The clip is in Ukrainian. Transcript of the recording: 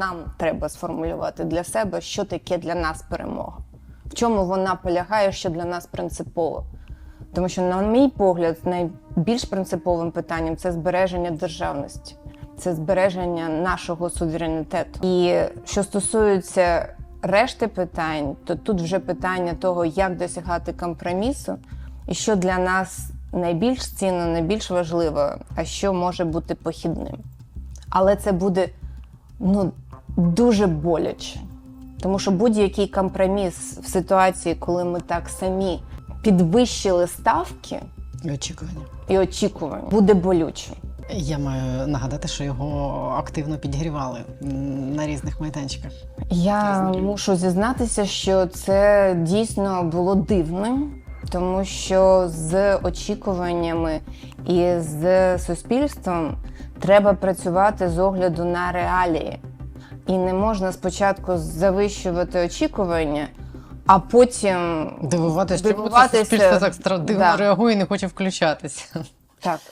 нам треба сформулювати для себе, що таке для нас перемога, в чому вона полягає, що для нас принципово. Тому що, на мій погляд, найбільш принциповим питанням це збереження державності, це збереження нашого суверенітету. І що стосується решти питань, то тут вже питання того, як досягати компромісу, і що для нас найбільш цінно, найбільш важливо, а що може бути похідним. Але це буде ну, дуже боляче. Тому що будь-який компроміс в ситуації, коли ми так самі підвищили ставки І очікування. і очікування, буде болючим. Я маю нагадати, що його активно підігрівали м, на різних майданчиках. Я Різні. мушу зізнатися, що це дійсно було дивним, тому що з очікуваннями і з суспільством треба працювати з огляду на реалії. І не можна спочатку завищувати очікування, а потім Дивуватися, чому це суспільство так дивно Да. реагує і не хоче включатися. Так,